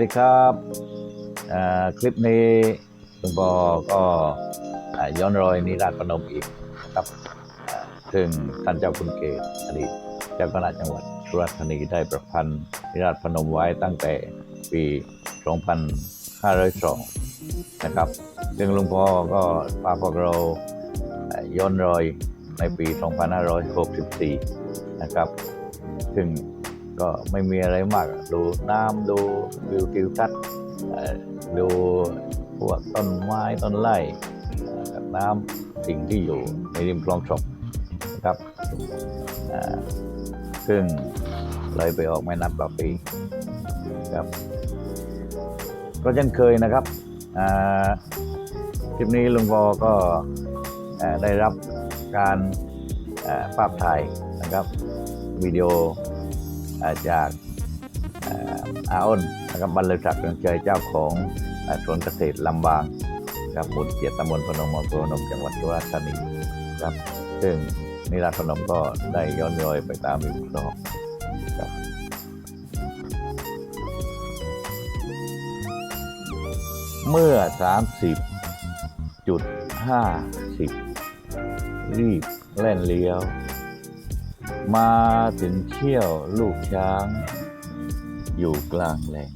ดีครับคลิปนี้คุณปอก็ย้อนรอยนิราชพนมอีกนะครับ ซึ่งท่านเจ้าคุณเกศอดีตเจ้าคณะจังหวัดสุราษฎร์ธานีได้ประพันธ์นิราชพนมไว้ตั้งแต่ปี 2502 นะครับ ซึ่งลุงพ่อก็พาพวกเราย้อนรอยในปี 2564 นะครับ ซึ่ง ก็ไม่มีอะไรมาก ดูน้ำดูวิวทิวทัศน์ดูพวกต้นไม้ต้นไร่น้ำสิ่งที่อยู่ในริมคลองชมนะครับซึ่งเลยไปออกแม่น้ำปลาปีครับก็เช่นเคยนะครับคลิปนี้ลุงบอก็ได้รับการภาพถ่ายนะครับวิดีโอ จากอาอาอ้นนะครับบรรลือศักดิ์เรืองใจเจ้าของสวนเกษตรลำบางครับหมู่เจ็ดตำบลพนมอำเภอพนมจังหวัดสุราษฎร์ธานีครับ ซึ่งนิราพนมก็ได้ย้อนรอยไปตามอีกรอบครับเมื่อ 30จุด50 รีบแล่นเลี้ยว มาถึงเชี่ยวลูกช้าง อยู่กลางแหลง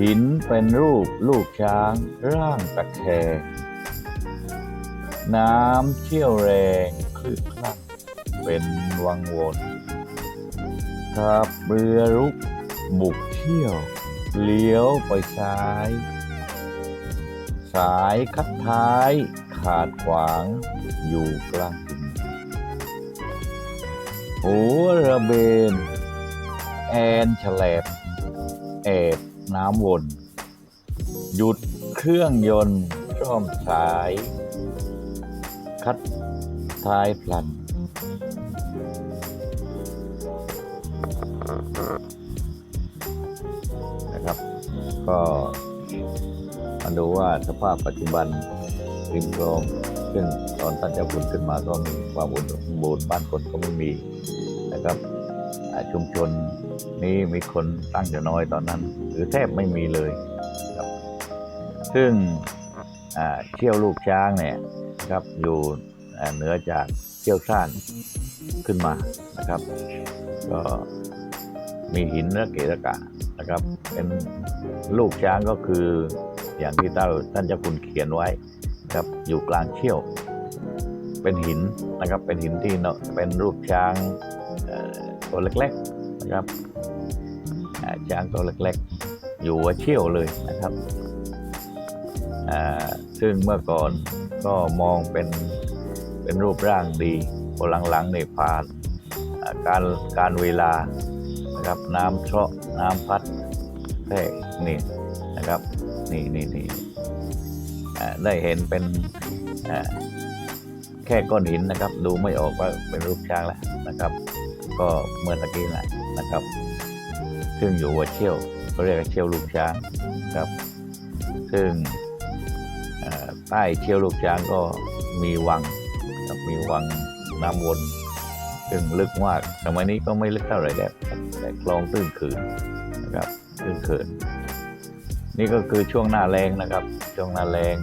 หินเป็นรูปลูกช้างร่างตะแคงน้ำเชี่ยวแรงคลื่นคลั่งเป็นวังวนขับเรือรุกบุกเที่ยว เลี้ยวไปซ้าย สายคัดท้ายขาดขวางอยู่กลาง หินหัวระเบน แอนฉลบแอบน้ำวน หยุดเครื่องยนต์ซ่อมสาย คัดท้ายพลัน นะครับ ก็มาดูว่าสภาพปัจจุบันริมคลอง ซึ่งตอนท่านเจ้าคุณขึ้นมาก็มีความอุดมสมบูรณ์บ้านคนก็ไม่มีนะครับชุมชนนี้มีคนตั้งอยู่น้อยตอนนั้น หรือแทบไม่มีเลยครับ ซึ่งเชี่ยวลูกช้างเนี่ยครับอยู่เหนือจากเชี่ยวซ่านขึ้นมานะครับ ก็มีหินระเกะระกะนะครับ เป็นลูกช้างก็คืออย่างที่ท่านเจ้าคุณเขียนไว้ ครับอยู่กลางเชี่ยว เป็นหินนะครับเป็นหินที่เนาะเป็นรูปช้างตัวเล็กๆนะครับช้างตัวเล็กๆ อยู่หัวเชี่ยวเลยนะครับซึ่งเมื่อก่อนก็มองเป็นเป็นรูปร่างดีพอหลังๆเนี่ยผ่านการการเวลานะครับน้ำเชาะน้ำพัดแทรกนี่นะครับ นี่นี่นี่ ได้เห็นเป็นแค่ก้อนหินนะครับ ดูไม่ออกว่าเป็นรูปช้างแล้วนะครับ ก็เมื่อตะกี้แหละนะครับซึ่งอยู่หัวเชี่ยวเขาเรียกว่าเชี่ยวลูกช้างครับ ซึ่งใต้เชี่ยวลูกช้างก็มีวังครับมีวังน้ำวนซึ่งลึกมากสมัยนี้ก็ไม่ลึกเท่าไหร่แล้วแต่คลองตื้นขืนนะครับตื้นเขิน นี่ก็คือช่วงหน้าแรงนะครับ ช่วงหน้าแรง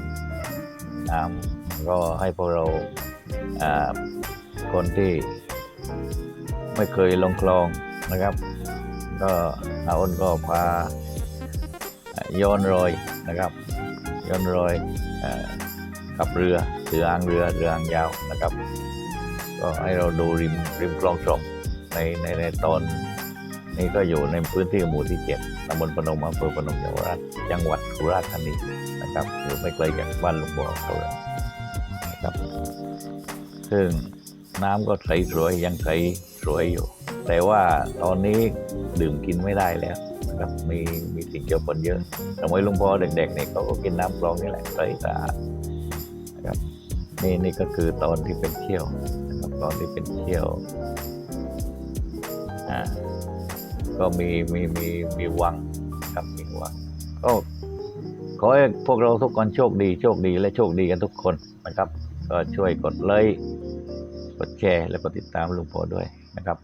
น้ำก็ให้พวกเราคนที่ไม่เคยลงคลองนะครับ ก็อาอ้นก็พาย้อนรอยนะครับ ย้อนรอยอกับเรือเรือหางเรือเรือหางยาวนะครับ ก็ให้เราดูริมริมคลองชมในในในตอน นี่ก็อยู่ในพื้นที่หมู่ที่เจ็ดตำบลพนมอำเภอพนมจังหวัดจังหวัดสุราษฎร์ธานีนะครับอยู่ไม่ไกลจากบ้านลุงบ่อเท่าไหร่นะครับ ซึ่งน้ำก็ใสสวยยังใสสวยอยู่ แต่ว่าตอนนี้ดื่มกินไม่ได้แล้วนะครับมีมีสิ่งเกี่ยวปนเยอะสมัยลุงพ่อเด็กๆเนี่ยเขาก็กินน้ำคลองนี่แหละใสสะอาดนะครับนี่นี่ก็คือตอนที่เป็นเที่ยวนะครับตอนที่เป็นเที่ยวอ่า ก็มีมีมีมีวังนะครับมีวังก็ขอให้พวกเราทุกคนโชคดีโชคดีและโชคดีกันทุกคนนะครับ ก็ช่วยกดไลค์กดแชร์และกดติดตามลุงพอด้วยนะครับ